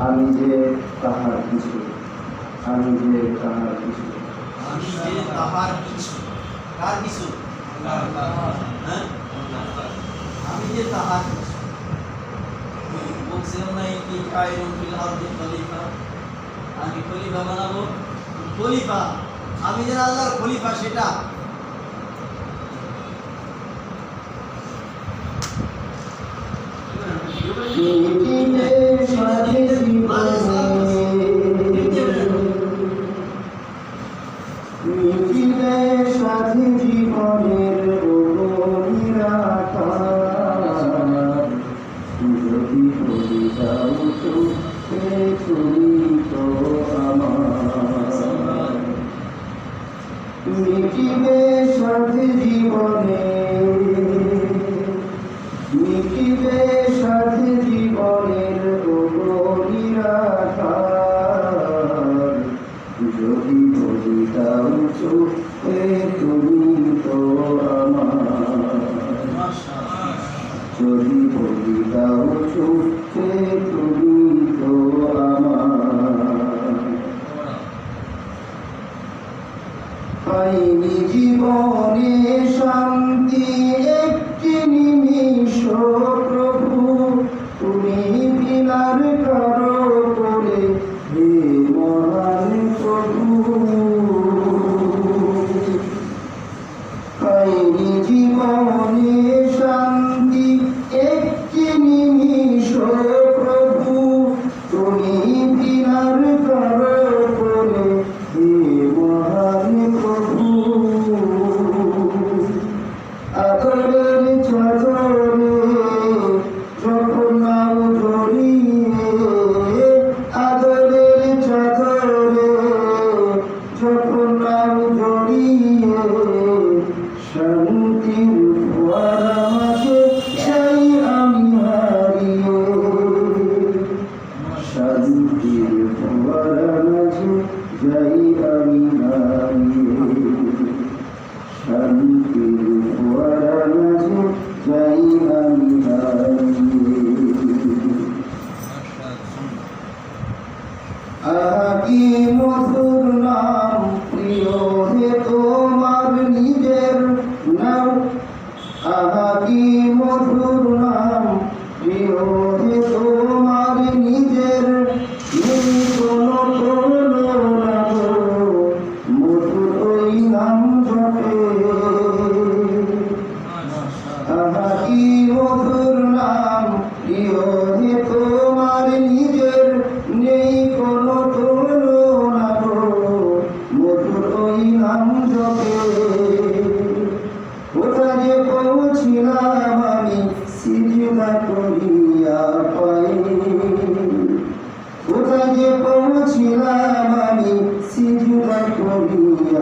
আমি যে তাহার কিছু আমি যে তাহার কিছু আমি যে তাহার কিছু কার কিছু হ্যাঁ? আমি যে তাহার কিছু বলছিলাম না কি কায়রুন ফিল আরদি খলিফা। আমি খলিফা বানাবো? খলিফা। আমি যে আল্লাহর খলিফা সেটা। তুমি তো আমার মিটিবে সাথে জীবনে মিটিবে সাথে জীবনের যদি কবিতাও চোখে তুমি তো আমার যদি কবিতাও চোখে তুমি পাইনি জীবনে শান্তি কি মধুর নাম প্রিয় হে তোমার নিজের নাম? কি মধুর নাম প্রিয় হে তোমার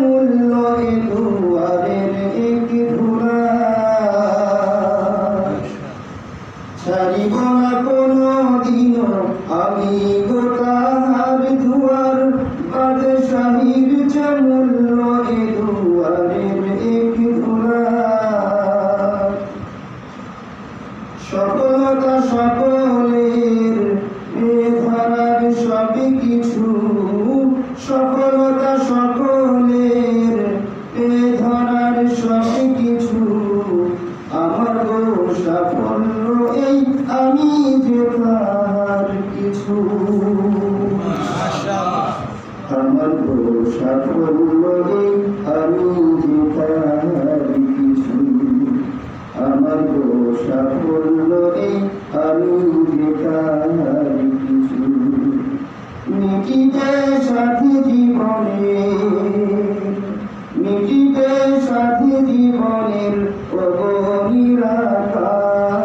মূল্য এ দুয়ারের এক ধুলা ছাড়িব না কোনো দিনও আমি গোটাহার দুয়ার বাদে শাহির যে মূল্য এ দুয়ারের এক ধুলা সফলতা সকলের মেধার সবই কিছু। সফলতা সকলের মেধার সবই কিছু আমার সাফল্য এই আমি যে তার কিছু। আমার সাফল্য এই আমি যে তার কিছু। আমার সাফল্য সাথী জীবনের অগণিরাকার যদি